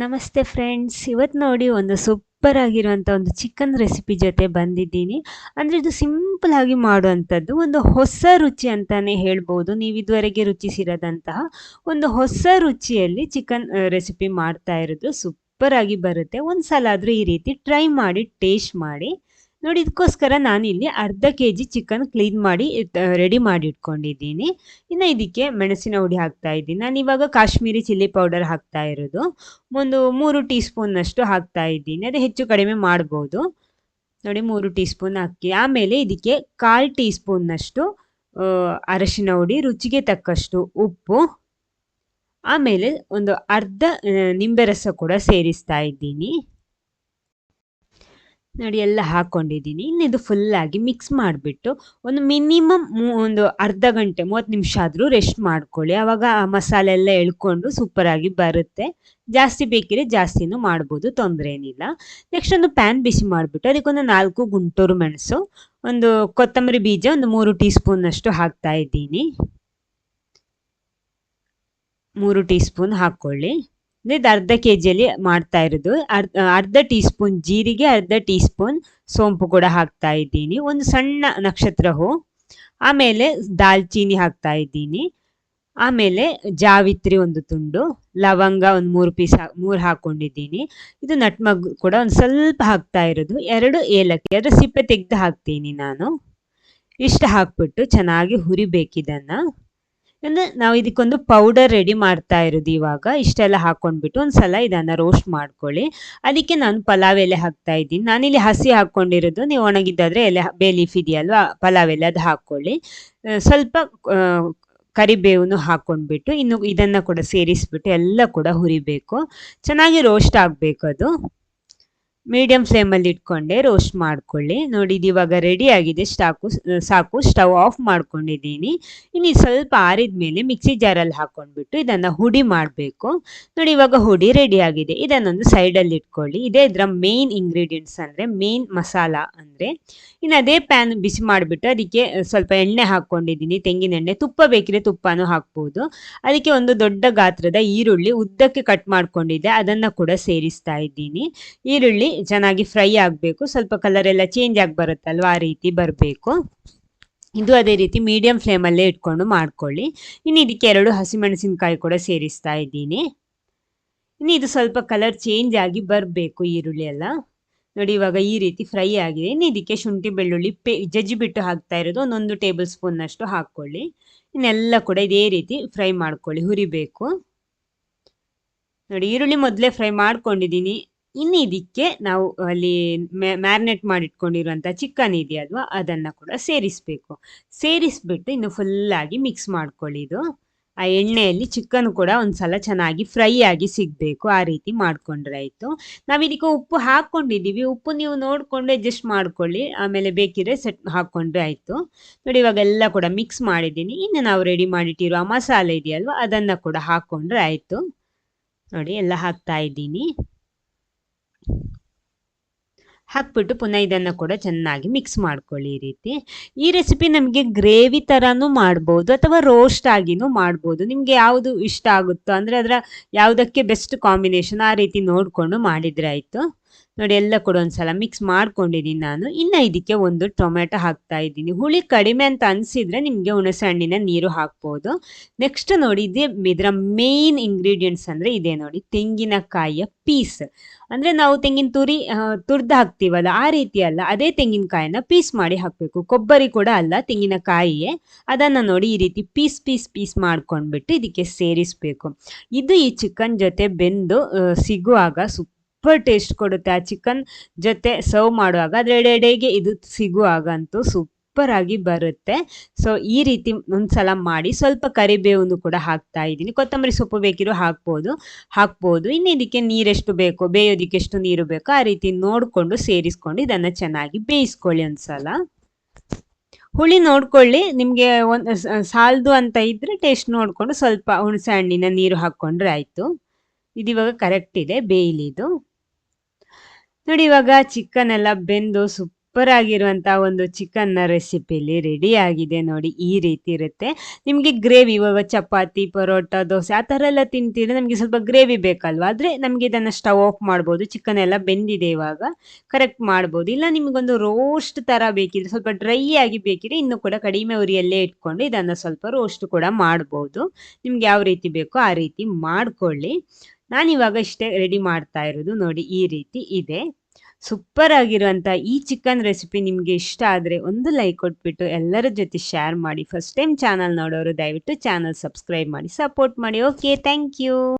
ನಮಸ್ತೆ ಫ್ರೆಂಡ್ಸ್ ಇವತ್ತು ನೋಡಿ ಒಂದು ಸೂಪರ್ ಆಗಿರುವಂಥ ಒಂದು ಚಿಕನ್ ರೆಸಿಪಿ ಜೊತೆ ಬಂದಿದ್ದೀನಿ. ಅಂದರೆ ಇದು ಸಿಂಪಲ್ ಆಗಿ ಮಾಡುವಂಥದ್ದು. ಒಂದು ಹೊಸ ರುಚಿ ಅಂತಲೇ ಹೇಳ್ಬೋದು. ನೀವು ಇದುವರೆಗೆ ರುಚಿಸಿರದಂತಹ ಒಂದು ಹೊಸ ರುಚಿಯಲ್ಲಿ ಚಿಕನ್ ರೆಸಿಪಿ ಮಾಡ್ತಾ ಇರೋದು. ಸೂಪರ್ ಆಗಿ ಬರುತ್ತೆ. ಒಂದು ಸಲ ಆದರೂ ಈ ರೀತಿ ಟ್ರೈ ಮಾಡಿ ಟೇಸ್ಟ್ ಮಾಡಿ. ನೋಡಿ ಇದಕ್ಕೋಸ್ಕರ ನಾನಿಲ್ಲಿ ಅರ್ಧ ಕೆ ಜಿ ಚಿಕನ್ ಕ್ಲೀನ್ ಮಾಡಿ ರೆಡಿ ಮಾಡಿ ಇಟ್ಕೊಂಡಿದ್ದೀನಿ. ಇನ್ನು ಇದಕ್ಕೆ ಮೆಣಸಿನ ಹುಡಿ ಹಾಕ್ತಾ ಇದ್ದೀನಿ. ನಾನು ಇವಾಗ ಕಾಶ್ಮೀರಿ ಚಿಲ್ಲಿ ಪೌಡರ್ ಹಾಕ್ತಾ ಇರೋದು. ಒಂದು ಮೂರು ಟೀ ಸ್ಪೂನ್ನಷ್ಟು ಹಾಕ್ತಾ ಇದ್ದೀನಿ. ಅದು ಹೆಚ್ಚು ಕಡಿಮೆ ಮಾಡ್ಬೋದು. ನೋಡಿ, ಮೂರು ಟೀ ಸ್ಪೂನ್ ಹಾಕಿ. ಆಮೇಲೆ ಇದಕ್ಕೆ ಕಾಲು ಟೀ ಸ್ಪೂನ್ನಷ್ಟು ಅರಶಿನ ಹುಡಿ, ರುಚಿಗೆ ತಕ್ಕಷ್ಟು ಉಪ್ಪು. ಆಮೇಲೆ ಒಂದು ಅರ್ಧ ನಿಂಬೆ ರಸ ಕೂಡ ಸೇರಿಸ್ತಾ ಇದ್ದೀನಿ. ನೋಡಿ ಎಲ್ಲ ಹಾಕೊಂಡಿದ್ದೀನಿ. ಇನ್ನಿದು ಫುಲ್ಲಾಗಿ ಮಿಕ್ಸ್ ಮಾಡಿಬಿಟ್ಟು ಒಂದು ಮಿನಿಮಮ್ ಒಂದು ಅರ್ಧ ಗಂಟೆ, ಮೂವತ್ತು ನಿಮಿಷ ಆದರೂ ರೆಸ್ಟ್ ಮಾಡ್ಕೊಳ್ಳಿ. ಆವಾಗ ಆ ಮಸಾಲೆ ಎಲ್ಲ ಎಳ್ಕೊಂಡು ಸೂಪರಾಗಿ ಬರುತ್ತೆ. ಜಾಸ್ತಿ ಬೇಕಿದ್ರೆ ಜಾಸ್ತಿನೂ ಮಾಡ್ಬೋದು, ತೊಂದರೆ ಏನಿಲ್ಲ. ನೆಕ್ಸ್ಟ್ ಒಂದು ಪ್ಯಾನ್ ಬಿಸಿ ಮಾಡಿಬಿಟ್ಟು ಅದಕ್ಕೊಂದು ನಾಲ್ಕು ಗುಂಟೂರು ಮೆಣಸು, ಒಂದು ಕೊತ್ತಂಬರಿ ಬೀಜ, ಒಂದು ಮೂರು ಟೀ ಸ್ಪೂನಷ್ಟು ಹಾಕ್ತಾ ಇದ್ದೀನಿ. ಮೂರು ಟೀ ಸ್ಪೂನ್ ಹಾಕ್ಕೊಳ್ಳಿ. ಇದು ಅರ್ಧ ಕೆ ಜಿಯಲ್ಲಿ ಮಾಡ್ತಾ ಇರೋದು. ಅರ್ಧ ಅರ್ಧ ಟೀ ಸ್ಪೂನ್ ಜೀರಿಗೆ, ಅರ್ಧ ಟೀ ಸ್ಪೂನ್ ಸೋಂಪು ಕೂಡ ಹಾಕ್ತಾ ಇದ್ದೀನಿ. ಒಂದು ಸಣ್ಣ ನಕ್ಷತ್ರ ಹೂ. ಆಮೇಲೆ ದಾಲ್ಚೀನಿ ಹಾಕ್ತಾ ಇದ್ದೀನಿ. ಆಮೇಲೆ ಜಾವಿತ್ರಿ ಒಂದು ತುಂಡು, ಲವಂಗ ಒಂದು ಮೂರು ಪೀಸ್ ಮೂರು ಹಾಕ್ಕೊಂಡಿದ್ದೀನಿ ಇದು ನಟ್ಮಗ್ ಕೂಡ ಒಂದು ಸ್ವಲ್ಪ ಹಾಕ್ತಾ ಇರೋದು. ಎರಡು ಏಲಕ್ಕಿ ಅದರ ಸಿಪ್ಪೆ ತೆಗೆದು ಹಾಕ್ತೀನಿ ನಾನು. ಇಷ್ಟು ಹಾಕ್ಬಿಟ್ಟು ಚೆನ್ನಾಗಿ ಹುರಿಬೇಕಿದನ್ನು ನಾವು ಇದಕ್ಕೊಂದು ಪೌಡರ್ ರೆಡಿ ಮಾಡ್ತಾ ಇರೋದು ಇವಾಗ. ಇಷ್ಟೆಲ್ಲ ಹಾಕ್ಕೊಂಡ್ಬಿಟ್ಟು ಒಂದು ಸಲ ಇದನ್ನು ರೋಸ್ಟ್ ಮಾಡ್ಕೊಳ್ಳಿ. ಅದಕ್ಕೆ ನಾನು ಪಲಾವ್ ಎಲೆ ಹಾಕ್ತಾ ಇದ್ದೀನಿ. ನಾನಿಲ್ಲಿ ಹಸಿ ಹಾಕ್ಕೊಂಡಿರೋದು ನೀವು ಒಣಗಿದ್ದಾದರೆ ಎಲೆ ಬೇ ಲೀಫ್ ಇದೆಯಲ್ವಾ, ಪಲಾವ್ ಎಲೆ ಅದು ಹಾಕ್ಕೊಳ್ಳಿ ಸ್ವಲ್ಪ ಕರಿಬೇವನ್ನು ಹಾಕ್ಕೊಂಡ್ಬಿಟ್ಟು ಇನ್ನು ಇದನ್ನು ಕೂಡ ಸೇರಿಸ್ಬಿಟ್ಟು ಎಲ್ಲ ಕೂಡ ಹುರಿಬೇಕು. ಚೆನ್ನಾಗಿ ರೋಸ್ಟ್ ಆಗಬೇಕು ಅದು ಮೀಡಿಯಂ ಫ್ಲೇಮಲ್ಲಿ ಇಟ್ಕೊಂಡೆ, ರೋಸ್ಟ್ ಮಾಡ್ಕೊಳ್ಳಿ. ನೋಡಿ, ಇದು ಇವಾಗ ರೆಡಿ ಆಗಿದೆ. ಸ್ಟಾಕು, ಸಾಕು, ಸ್ಟವ್ ಆಫ್ ಮಾಡ್ಕೊಂಡಿದ್ದೀನಿ. ಇನ್ನು ಸ್ವಲ್ಪ ಆರಿದ ಮೇಲೆ ಮಿಕ್ಸಿ ಜಾರಲ್ಲಿ ಹಾಕೊಂಡ್ಬಿಟ್ಟು ಇದನ್ನು ಹುಡಿ ಮಾಡಬೇಕು. ನೋಡಿ, ಇವಾಗ ಹುಡಿ ರೆಡಿ ಆಗಿದೆ. ಇದನ್ನೊಂದು ಸೈಡಲ್ಲಿ ಇಟ್ಕೊಳ್ಳಿ. ಇದೇ ಇದರ ಮೇನ್ ಇಂಗ್ರೀಡಿಯೆಂಟ್ಸ್ ಅಂದರೆ ಮೇನ್ ಮಸಾಲ ಅಂದರೆ. ಇನ್ನು ಅದೇ ಪ್ಯಾನ್ ಬಿಸಿ ಮಾಡಿಬಿಟ್ಟು ಅದಕ್ಕೆ ಸ್ವಲ್ಪ ಎಣ್ಣೆ ಹಾಕ್ಕೊಂಡಿದ್ದೀನಿ ತೆಂಗಿನ ಎಣ್ಣೆ, ತುಪ್ಪ ಬೇಕಿದ್ರೆ ತುಪ್ಪನೂ ಹಾಕ್ಬೋದು. ಅದಕ್ಕೆ ಒಂದು ದೊಡ್ಡ ಗಾತ್ರದ ಈರುಳ್ಳಿ ಉದ್ದಕ್ಕೆ ಕಟ್ ಮಾಡ್ಕೊಂಡಿದ್ದೆ. ಅದನ್ನು ಕೂಡ ಸೇರಿಸ್ತಾ ಇದ್ದೀನಿ. ಈರುಳ್ಳಿ ಚೆನ್ನಾಗಿ ಫ್ರೈ ಆಗಬೇಕು. ಸ್ವಲ್ಪ ಕಲರ್ ಎಲ್ಲ ಚೇಂಜ್ ಆಗಿ ಬರುತ್ತಲ್ವ ಆ ರೀತಿ ಬರಬೇಕು. ಇದು ಅದೇ ರೀತಿ ಮೀಡಿಯಂ ಫ್ಲೇಮಲ್ಲೇ ಇಟ್ಕೊಂಡು ಮಾಡ್ಕೊಳ್ಳಿ. ಇನ್ನು ಇದಕ್ಕೆ ಎರಡು ಹಸಿಮೆಣಸಿನಕಾಯಿ ಕೂಡ ಸೇರಿಸ್ತಾ ಇದ್ದೀನಿ. ಇನ್ನು ಇದು ಸ್ವಲ್ಪ ಕಲರ್ ಚೇಂಜ್ ಆಗಿ ಬರಬೇಕು ಈರುಳ್ಳಿ ಎಲ್ಲ. ನೋಡಿ ಇವಾಗ ಈ ರೀತಿ ಫ್ರೈ ಆಗಿದೆ. ಇನ್ನು ಇದಕ್ಕೆ ಶುಂಠಿ ಬೆಳ್ಳುಳ್ಳಿ ಪೇ, ಜಜ್ಜಿ ಬಿಟ್ಟು ಹಾಕ್ತಾ ಇರೋದು. ಒಂದೊಂದು ಟೇಬಲ್ ಸ್ಪೂನ್ನಷ್ಟು ಹಾಕ್ಕೊಳ್ಳಿ. ಇನ್ನೆಲ್ಲ ಕೂಡ ಇದೇ ರೀತಿ ಫ್ರೈ ಮಾಡ್ಕೊಳ್ಳಿ, ಹುರಿಬೇಕು. ನೋಡಿ ಈರುಳ್ಳಿ ಮೊದಲೇ ಫ್ರೈ ಮಾಡ್ಕೊಂಡಿದ್ದೀನಿ. ಇನ್ನು ಇದಕ್ಕೆ ನಾವು ಅಲ್ಲಿ ಮ್ಯಾರಿನೇಟ್ ಮಾಡಿಟ್ಕೊಂಡಿರುವಂಥ ಚಿಕನ್ ಇದೆಯಲ್ವಾ, ಅದನ್ನು ಕೂಡ ಸೇರಿಸಬೇಕು. ಸೇರಿಸ್ಬಿಟ್ಟು ಇನ್ನು ಫುಲ್ಲಾಗಿ ಮಿಕ್ಸ್ ಮಾಡ್ಕೊಳ್ಳಿ ಇದು. ಆ ಎಣ್ಣೆಯಲ್ಲಿ ಚಿಕನ್ ಕೂಡ ಒಂದ್ಸಲ ಚೆನ್ನಾಗಿ ಫ್ರೈ ಆಗಿ ಸಿಗಬೇಕು, ಆ ರೀತಿ ಮಾಡ್ಕೊಂಡ್ರೆ ಆಯಿತು. ನಾವು ಇದಕ್ಕೆ ಉಪ್ಪು ಹಾಕ್ಕೊಂಡಿದ್ದೀವಿ, ಉಪ್ಪು ನೀವು ನೋಡಿಕೊಂಡು ಅಡ್ಜಸ್ಟ್ ಮಾಡ್ಕೊಳ್ಳಿ, ಆಮೇಲೆ ಬೇಕಿದ್ರೆ ಸೆಟ್ ಹಾಕ್ಕೊಂಡ್ರೆ ಆಯಿತು. ನೋಡಿ, ಇವಾಗೆಲ್ಲ ಕೂಡ ಮಿಕ್ಸ್ ಮಾಡಿದ್ದೀನಿ. ಇನ್ನು ನಾವು ರೆಡಿ ಮಾಡಿಟ್ಟಿರುವ ಮಸಾಲೆ ಇದೆಯಲ್ವ, ಅದನ್ನು ಕೂಡ ಹಾಕ್ಕೊಂಡ್ರೆ ಆಯಿತು. ನೋಡಿ, ಎಲ್ಲ ಹಾಕ್ತಾ ಇದ್ದೀನಿ. ಹಾಕ್ಬಿಟ್ಟು ಪುನಃ ಇದನ್ನು ಕೂಡ ಚೆನ್ನಾಗಿ ಮಿಕ್ಸ್ ಮಾಡ್ಕೊಳ್ಳಿ ಈ ರೀತಿ. ಈ ರೆಸಿಪಿ ನಮಗೆ ಗ್ರೇವಿ ಥರನೂ ಮಾಡ್ಬೋದು ಅಥವಾ ರೋಸ್ಟ್ ಆಗಿನೂ ಮಾಡ್ಬೋದು. ನಿಮಗೆ ಯಾವುದು ಇಷ್ಟ ಆಗುತ್ತೋ, ಅಂದರೆ ಅದರ ಯಾವುದಕ್ಕೆ ಬೆಸ್ಟ್ ಕಾಂಬಿನೇಷನ್ ಆ ರೀತಿ ನೋಡಿಕೊಂಡು ಮಾಡಿದರೆ ಆಯಿತು. ನೋಡಿ ಎಲ್ಲ ಕೂಡ ಒಂದ್ಸಲ ಮಿಕ್ಸ್ ಮಾಡ್ಕೊಂಡಿದ್ದೀನಿ ನಾನು. ಇನ್ನು ಇದಕ್ಕೆ ಒಂದು ಟೊಮೆಟೊ ಹಾಕ್ತಾ ಇದ್ದೀನಿ. ಹುಳಿ ಕಡಿಮೆ ಅಂತ ಅನಿಸಿದ್ರೆ ನಿಮಗೆ ಹುಣಸೆ ಹಣ್ಣಿನ ನೀರು ಹಾಕ್ಬೋದು. ನೆಕ್ಸ್ಟ್ ನೋಡಿ ಇದೇ ಇದರ ಮೇನ್ ಇಂಗ್ರೀಡಿಯೆಂಟ್ಸ್ ಅಂದರೆ ಇದೆ ನೋಡಿ, ತೆಂಗಿನಕಾಯಿಯ ಪೀಸ್ ಅಂದರೆ ನಾವು ತೆಂಗಿನ ತುರಿ ತುರ್ದು ಹಾಕ್ತೀವಲ್ಲ, ಆ ರೀತಿ ಅಲ್ಲ. ಅದೇ ತೆಂಗಿನಕಾಯಿನ ಪೀಸ್ ಮಾಡಿ ಹಾಕಬೇಕು. ಕೊಬ್ಬರಿ ಕೂಡ ಅಲ್ಲ, ತೆಂಗಿನಕಾಯಿಯೇ. ಅದನ್ನು ನೋಡಿ ಈ ರೀತಿ ಪೀಸ್ ಪೀಸ್ ಪೀಸ್ ಮಾಡ್ಕೊಂಡ್ಬಿಟ್ಟು ಇದಕ್ಕೆ ಸೇರಿಸಬೇಕು. ಇದು ಈ ಚಿಕನ್ ಜೊತೆ ಬೆಂದು ಸಿಗುವಾಗ ಸೂಪರ್ ಟೇಸ್ಟ್ ಕೊಡುತ್ತೆ ಆ ಚಿಕನ್ ಜೊತೆ ಸರ್ವ್ ಮಾಡುವಾಗ. ಅದ್ರ ಎಡೆಗೆ ಇದು ಸಿಗುವಾಗ ಅಂತೂ ಸೂಪರ್ ಆಗಿ ಬರುತ್ತೆ. ಸೊ ಈ ರೀತಿ ಒಂದ್ಸಲ ಮಾಡಿ ಸ್ವಲ್ಪ ಕರಿಬೇವನ್ನು ಕೂಡ ಹಾಕ್ತಾ ಇದ್ದೀನಿ. ಕೊತ್ತಂಬರಿ ಸೊಪ್ಪು ಬೇಕಿರೋ ಹಾಕ್ಬೋದು. ಹಾಕ್ಬೋದು. ಇನ್ನು ಇದಕ್ಕೆ ನೀರೆಷ್ಟು ಬೇಕೋ, ಬೇಯೋದಿಕ್ಕೆ ಎಷ್ಟು ನೀರು ಬೇಕೋ ಆ ರೀತಿ ನೋಡಿಕೊಂಡು ಸೇರಿಸ್ಕೊಂಡು ಇದನ್ನು ಚೆನ್ನಾಗಿ ಬೇಯಿಸ್ಕೊಳ್ಳಿ ಒಂದ್ಸಲ. ಹುಳಿ ನೋಡ್ಕೊಳ್ಳಿ. ನಿಮಗೆ ಒಂದು ಸಾಲದು ಅಂತ ಇದ್ರೆ ಟೇಸ್ಟ್ ನೋಡಿಕೊಂಡು ಸ್ವಲ್ಪ ಹುಣಸೆ ಹಣ್ಣಿನ ನೀರು ಹಾಕ್ಕೊಂಡ್ರೆ ಆಯಿತು. ಇದು ಇವಾಗ ಕರೆಕ್ಟ್ ಇದೆ, ಬೇಯ್ಲಿದು. ನೋಡಿ, ಇವಾಗ ಚಿಕನ್ ಎಲ್ಲ ಬೆಂದು ಸೂಪರ್ ಆಗಿರುವಂತ ಒಂದು ಚಿಕನ್ ರೆಸಿಪಿಲಿ ರೆಡಿ ಆಗಿದೆ ನೋಡಿ, ಈ ರೀತಿ ಇರುತ್ತೆ. ನಿಮಗೆ ಗ್ರೇವಿ ಇವಾಗ ಚಪಾತಿ, ಪರೋಟ, ದೋಸೆ, ಆ ಥರ ಎಲ್ಲ ತಿಂತಿದ್ರೆ ನಮಗೆ ಸ್ವಲ್ಪ ಗ್ರೇವಿ ಬೇಕಲ್ವಾ? ಆದ್ರೆ ನಮಗೆ ಇದನ್ನು ಸ್ಟವ್ ಆಫ್ ಮಾಡ್ಬೋದು ಚಿಕನ್ ಎಲ್ಲ ಬೆಂದಿದೆ ಇವಾಗ ಕರೆಕ್ಟ್ ಮಾಡ್ಬೋದು. ಇಲ್ಲ, ನಿಮ್ಗೊಂದು ರೋಸ್ಟ್ ಥರ ಬೇಕಿದ್ರೆ, ಸ್ವಲ್ಪ ಡ್ರೈ ಆಗಿ ಬೇಕಿದ್ರೆ ಇನ್ನು ಕೂಡ ಕಡಿಮೆ ಉರಿಯಲ್ಲೇ ಇಟ್ಕೊಂಡು ಇದನ್ನು ಸ್ವಲ್ಪ ರೋಸ್ಟ್ ಕೂಡ ಮಾಡ್ಬೋದು. ನಿಮ್ಗೆ ಯಾವ ರೀತಿ ಬೇಕೋ ಆ ರೀತಿ ಮಾಡ್ಕೊಳ್ಳಿ. ನಾನಿವಾಗ ಇಷ್ಟೇ ರೆಡಿ ಮಾಡ್ತಾ ಇರೋದು. ನೋಡಿ, ಈ ರೀತಿ ಇದೆ. ಸೂಪರ್ ಆಗಿರುವಂಥ ಈ ಚಿಕನ್ ರೆಸಿಪಿ ನಿಮ್ಗೆ ಇಷ್ಟ ಆದ್ರೆ ಒಂದು ಲೈಕ್ ಕೊಟ್ಬಿಟ್ಟು ಎಲ್ಲರ ಜೊತೆ ಶೇರ್ ಮಾಡಿ. ಫಸ್ಟ್ ಟೈಮ್ ಚಾನಲ್ ನೋಡೋರು ದಯವಿಟ್ಟು ಚಾನಲ್ ಸಬ್ಸ್ಕ್ರೈಬ್ ಮಾಡಿ ಸಪೋರ್ಟ್ ಮಾಡಿ. Okay thank you